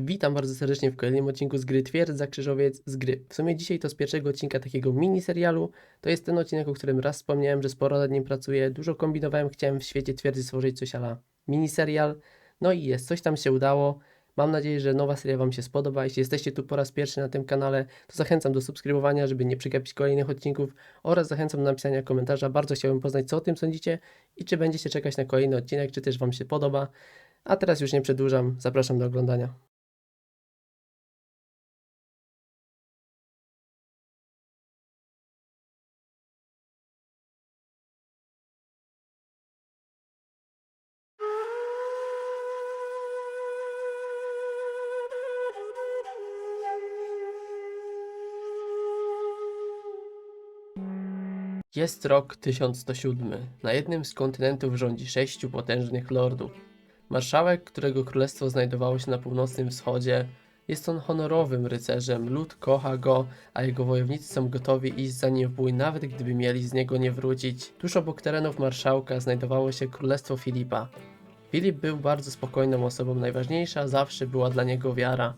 Witam bardzo serdecznie w kolejnym odcinku z gry Twierdza Krzyżowiec z gry. W sumie dzisiaj to z pierwszego odcinka takiego miniserialu. To jest ten odcinek, o którym raz wspomniałem, że sporo nad nim pracuję, dużo kombinowałem, chciałem w świecie Twierdzy stworzyć coś ala miniserial. No i jest, coś tam się udało. Mam nadzieję, że nowa seria Wam się spodoba. Jeśli jesteście tu po raz pierwszy na tym kanale, to zachęcam do subskrybowania, żeby nie przegapić kolejnych odcinków oraz zachęcam do napisania komentarza. Bardzo chciałbym poznać, co o tym sądzicie i czy będziecie czekać na kolejny odcinek, czy też Wam się podoba. A teraz już nie przedłużam, zapraszam do oglądania. Jest rok 1107. Na jednym z kontynentów rządzi sześciu potężnych lordów. Marszałek, którego królestwo znajdowało się na północnym wschodzie, jest on honorowym rycerzem, lud kocha go, a jego wojownicy są gotowi iść za nim w bój, nawet gdyby mieli z niego nie wrócić. Tuż obok terenów marszałka znajdowało się królestwo Filipa. Filip był bardzo spokojną osobą, najważniejsza zawsze była dla niego wiara.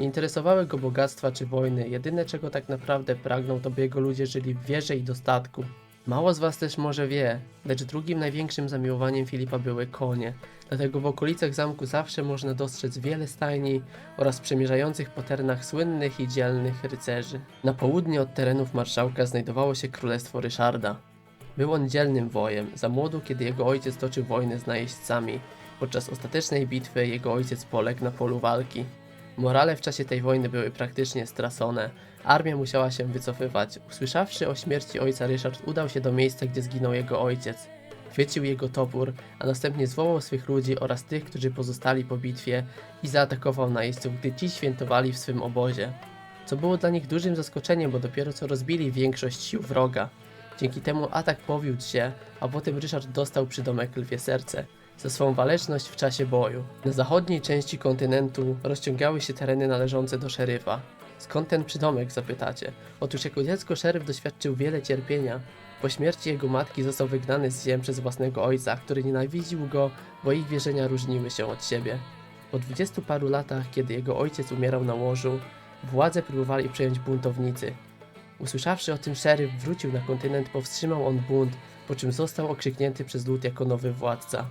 Nie interesowały go bogactwa czy wojny, jedyne czego tak naprawdę pragnął to by jego ludzie żyli w wierze i dostatku. Mało z was też może wie, lecz drugim największym zamiłowaniem Filipa były konie, dlatego w okolicach zamku zawsze można dostrzec wiele stajni oraz przemierzających po terenach słynnych i dzielnych rycerzy. Na południe od terenów marszałka znajdowało się królestwo Ryszarda. Był on dzielnym wojem, za młodu kiedy jego ojciec toczył wojnę z najeźdźcami. Podczas ostatecznej bitwy jego ojciec poległ na polu walki. Morale w czasie tej wojny były praktycznie stracone. Armia musiała się wycofywać. Usłyszawszy o śmierci ojca, Ryszard udał się do miejsca, gdzie zginął jego ojciec. Chwycił jego topór, a następnie zwołał swych ludzi oraz tych, którzy pozostali po bitwie i zaatakował najeźdźców, gdy ci świętowali w swym obozie. Co było dla nich dużym zaskoczeniem, bo dopiero co rozbili większość sił wroga. Dzięki temu atak powiódł się, a potem Ryszard dostał przydomek Lwie Serce za swą waleczność w czasie boju. Na zachodniej części kontynentu rozciągały się tereny należące do szeryfa. Skąd ten przydomek, zapytacie? Otóż jako dziecko szeryf doświadczył wiele cierpienia. Po śmierci jego matki został wygnany z ziem przez własnego ojca, który nienawidził go, bo ich wierzenia różniły się od siebie. Po dwudziestu paru latach, kiedy jego ojciec umierał na łożu, władzę próbowali przejąć buntownicy. Usłyszawszy o tym, szeryf wrócił na kontynent, powstrzymał on bunt, po czym został okrzyknięty przez lud jako nowy władca.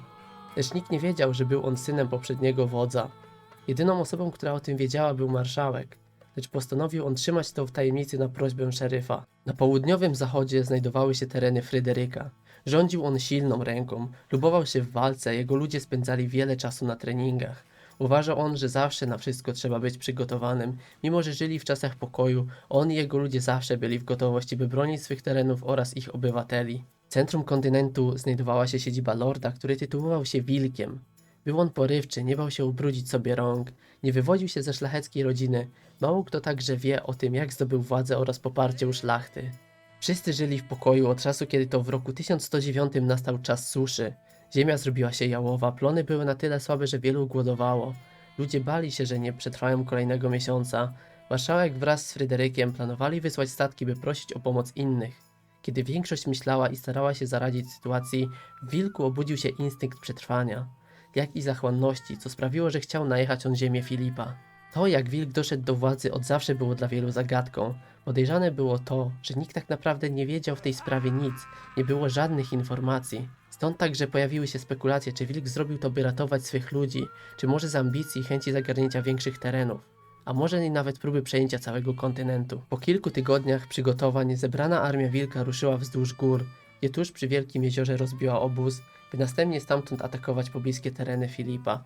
Lecz nikt nie wiedział, że był on synem poprzedniego wodza. Jedyną osobą, która o tym wiedziała, był marszałek, lecz postanowił on trzymać to w tajemnicy na prośbę szeryfa. Na południowym zachodzie znajdowały się tereny Fryderyka. Rządził on silną ręką, lubował się w walce, jego ludzie spędzali wiele czasu na treningach. Uważał on, że zawsze na wszystko trzeba być przygotowanym. Mimo, że żyli w czasach pokoju, on i jego ludzie zawsze byli w gotowości, by bronić swych terenów oraz ich obywateli. W centrum kontynentu znajdowała się siedziba lorda, który tytułował się Wilkiem. Był on porywczy, nie bał się ubrudzić sobie rąk, nie wywodził się ze szlacheckiej rodziny. Mało kto także wie o tym, jak zdobył władzę oraz poparcie u szlachty. Wszyscy żyli w pokoju od czasu, kiedy to w roku 1109 nastał czas suszy. Ziemia zrobiła się jałowa, plony były na tyle słabe, że wielu głodowało. Ludzie bali się, że nie przetrwają kolejnego miesiąca. Marszałek wraz z Fryderykiem planowali wysłać statki, by prosić o pomoc innych. Kiedy większość myślała i starała się zaradzić sytuacji, w wilku obudził się instynkt przetrwania, jak i zachłanności, co sprawiło, że chciał najechać on ziemię Filipa. To, jak wilk doszedł do władzy, od zawsze było dla wielu zagadką. Podejrzane było to, że nikt tak naprawdę nie wiedział w tej sprawie nic, nie było żadnych informacji. Stąd także pojawiły się spekulacje, czy wilk zrobił to, by ratować swych ludzi, czy może z ambicji i chęci zagarnięcia większych terenów a może nawet próby przejęcia całego kontynentu. Po kilku tygodniach przygotowań zebrana armia wilka ruszyła wzdłuż gór, gdzie tuż przy Wielkim Jeziorze rozbiła obóz, by następnie stamtąd atakować pobliskie tereny Filipa.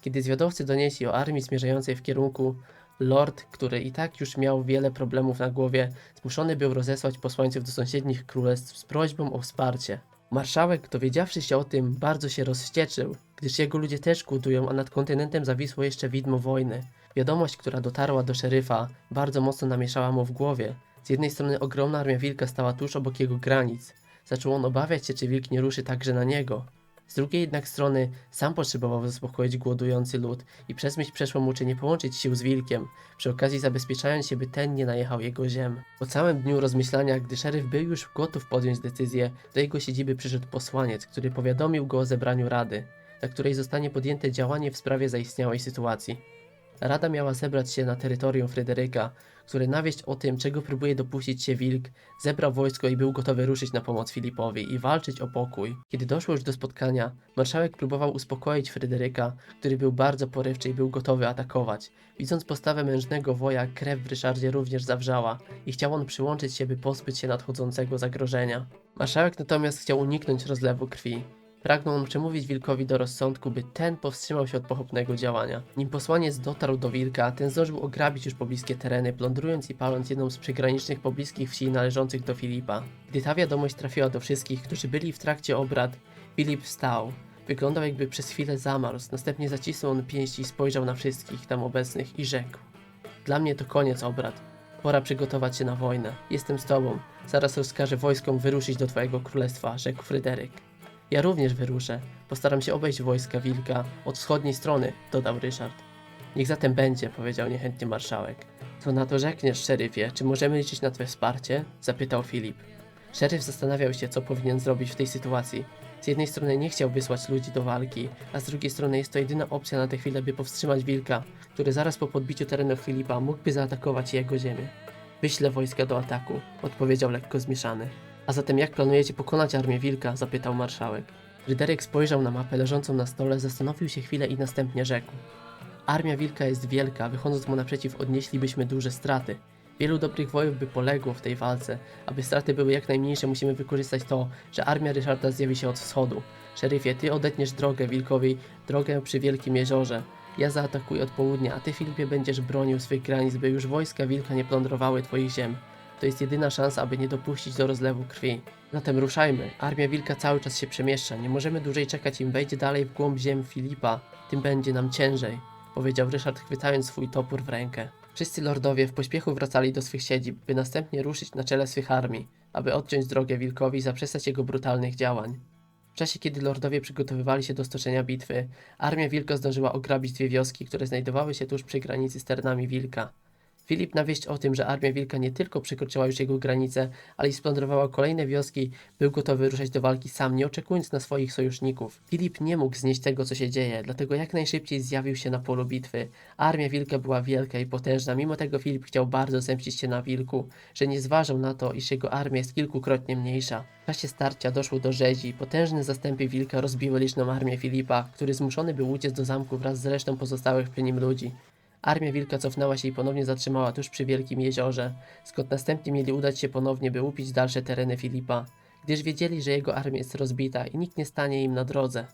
Kiedy zwiadowcy donieśli o armii zmierzającej w kierunku, lord, który i tak już miał wiele problemów na głowie, zmuszony był rozesłać posłańców do sąsiednich królestw z prośbą o wsparcie. Marszałek, dowiedziawszy się o tym, bardzo się rozwścieczył, gdyż jego ludzie też głodują, a nad kontynentem zawisło jeszcze widmo wojny. Wiadomość, która dotarła do szeryfa, bardzo mocno namieszała mu w głowie. Z jednej strony ogromna armia wilka stała tuż obok jego granic. Zaczął on obawiać się, czy wilk nie ruszy także na niego. Z drugiej jednak strony sam potrzebował zaspokoić głodujący lud i przez myśl przeszło mu, czy nie połączyć sił z wilkiem, przy okazji zabezpieczając się, by ten nie najechał jego ziem. Po całym dniu rozmyślania, gdy szeryf był już gotów podjąć decyzję, do jego siedziby przyszedł posłaniec, który powiadomił go o zebraniu rady, na której zostanie podjęte działanie w sprawie zaistniałej sytuacji. Rada miała zebrać się na terytorium Fryderyka, który na wieść o tym, czego próbuje dopuścić się wilk, zebrał wojsko i był gotowy ruszyć na pomoc Filipowi i walczyć o pokój. Kiedy doszło już do spotkania, marszałek próbował uspokoić Fryderyka, który był bardzo porywczy i był gotowy atakować. Widząc postawę mężnego woja, krew w Ryszardzie również zawrzała i chciał on przyłączyć się, by pozbyć się nadchodzącego zagrożenia. Marszałek natomiast chciał uniknąć rozlewu krwi. Pragnął przemówić wilkowi do rozsądku, by ten powstrzymał się od pochopnego działania. Nim posłaniec dotarł do wilka, ten zdążył ograbić już pobliskie tereny, plądrując i paląc jedną z przygranicznych pobliskich wsi należących do Filipa. Gdy ta wiadomość trafiła do wszystkich, którzy byli w trakcie obrad, Filip wstał. Wyglądał jakby przez chwilę zamarzł, następnie zacisnął on pięści i spojrzał na wszystkich tam obecnych i rzekł. Dla mnie to koniec obrad. Pora przygotować się na wojnę. Jestem z tobą. Zaraz rozkażę wojskom wyruszyć do twojego królestwa, rzekł Fryderyk. Ja również wyruszę. Postaram się obejść wojska wilka od wschodniej strony, dodał Ryszard. Niech zatem będzie, powiedział niechętnie marszałek. Co na to rzekniesz, szeryfie? Czy możemy liczyć na twoje wsparcie? zapytał Filip. Szeryf zastanawiał się, co powinien zrobić w tej sytuacji. Z jednej strony nie chciał wysłać ludzi do walki, a z drugiej strony jest to jedyna opcja na tę chwilę, by powstrzymać wilka, który zaraz po podbiciu terenów Filipa mógłby zaatakować jego ziemię. Wyślę wojska do ataku, odpowiedział lekko zmieszany. A zatem jak planujecie pokonać armię wilka? zapytał marszałek. Fryderyk spojrzał na mapę leżącą na stole, zastanowił się chwilę i następnie rzekł. Armia wilka jest wielka, wychodząc mu naprzeciw odnieślibyśmy duże straty. Wielu dobrych wojów by poległo w tej walce. Aby straty były jak najmniejsze, musimy wykorzystać to, że armia Ryszarda zjawi się od wschodu. Szeryfie, ty odetniesz drogę wilkowi, drogę przy Wielkim Jeziorze. Ja zaatakuję od południa, a ty, Filipie, będziesz bronił swych granic, by już wojska wilka nie plądrowały twoich ziem. To jest jedyna szansa, aby nie dopuścić do rozlewu krwi. Zatem ruszajmy. Armia wilka cały czas się przemieszcza. Nie możemy dłużej czekać, im wejdzie dalej w głąb ziem Filipa, tym będzie nam ciężej, powiedział Ryszard, chwytając swój topór w rękę. Wszyscy lordowie w pośpiechu wracali do swych siedzib, by następnie ruszyć na czele swych armii, aby odciąć drogę wilkowi i zaprzestać jego brutalnych działań. W czasie, kiedy lordowie przygotowywali się do stoczenia bitwy, armia wilka zdążyła ograbić dwie wioski, które znajdowały się tuż przy granicy z wilka. Filip na wieść o tym, że armia wilka nie tylko przekroczyła już jego granice, ale i splądrowała kolejne wioski, był gotowy ruszać do walki sam, nie oczekując na swoich sojuszników. Filip nie mógł znieść tego, co się dzieje, dlatego jak najszybciej zjawił się na polu bitwy. Armia wilka była wielka i potężna, mimo tego Filip chciał bardzo zemścić się na wilku, że nie zważał na to, iż jego armia jest kilkukrotnie mniejsza. W czasie starcia doszło do rzezi, potężne zastępy wilka rozbiły liczną armię Filipa, który zmuszony był uciec do zamku wraz z resztą pozostałych przy nim ludzi. Armia wilka cofnęła się i ponownie zatrzymała tuż przy Wielkim Jeziorze, skąd następnie mieli udać się ponownie, by upić dalsze tereny Filipa, gdyż wiedzieli, że jego armia jest rozbita i nikt nie stanie im na drodze.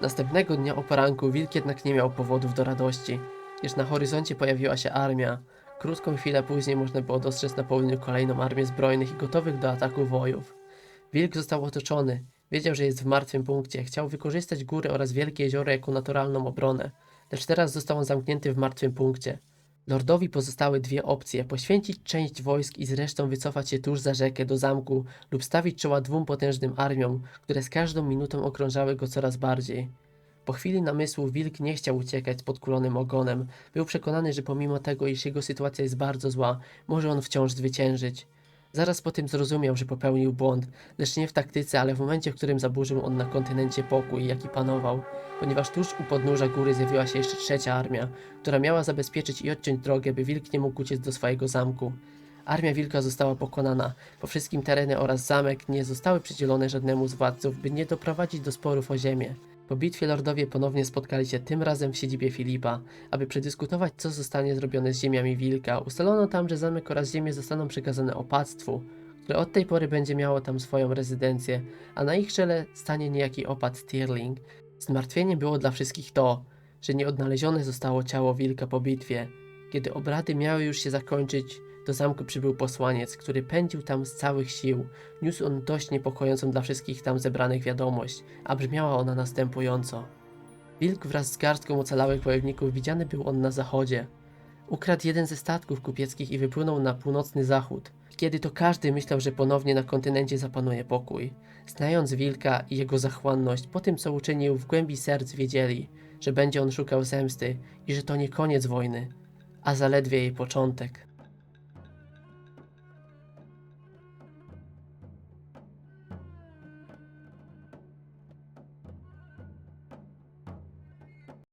Następnego dnia o poranku wilk jednak nie miał powodów do radości, gdyż na horyzoncie pojawiła się armia. Krótką chwilę później można było dostrzec na południu kolejną armię zbrojnych i gotowych do ataku wojów. Wilk został otoczony, wiedział, że jest w martwym punkcie, chciał wykorzystać góry oraz wielkie jezioro jako naturalną obronę lecz teraz został on zamknięty w martwym punkcie. Lordowi pozostały dwie opcje: poświęcić część wojsk i zresztą wycofać się tuż za rzekę do zamku, lub stawić czoła dwóm potężnym armiom, które z każdą minutą okrążały go coraz bardziej. Po chwili namysłu wilk nie chciał uciekać z podkulonym ogonem. Był przekonany, że pomimo tego, iż jego sytuacja jest bardzo zła, może on wciąż zwyciężyć. Zaraz po tym zrozumiał, że popełnił błąd, lecz nie w taktyce, ale w momencie, w którym zaburzył on na kontynencie pokój, jaki panował, ponieważ tuż u podnóża góry zjawiła się jeszcze trzecia armia, która miała zabezpieczyć i odciąć drogę, by wilk nie mógł uciec do swojego zamku. Armia wilka została pokonana. Po wszystkim tereny oraz zamek nie zostały przydzielone żadnemu z władców, by nie doprowadzić do sporów o ziemię. Po bitwie lordowie ponownie spotkali się tym razem w siedzibie Filipa, aby przedyskutować, co zostanie zrobione z ziemiami wilka. Ustalono tam, że zamek oraz ziemie zostaną przekazane opactwu, które od tej pory będzie miało tam swoją rezydencję, a na ich czele stanie niejaki opat Stirling. Zmartwieniem było dla wszystkich to, że nie odnalezione zostało ciało wilka po bitwie. Kiedy obrady miały już się zakończyć, do zamku przybył posłaniec, który pędził tam z całych sił. Niósł on dość niepokojącą dla wszystkich tam zebranych wiadomość, a brzmiała ona następująco. Wilk wraz z garstką ocalałych wojowników widziany był on na zachodzie. Ukradł jeden ze statków kupieckich i wypłynął na północny zachód. Kiedy to każdy myślał, że ponownie na kontynencie zapanuje pokój. Znając wilka i jego zachłanność, po tym co uczynił w głębi serc wiedzieli, że będzie on szukał zemsty i że to nie koniec wojny, a zaledwie jej początek.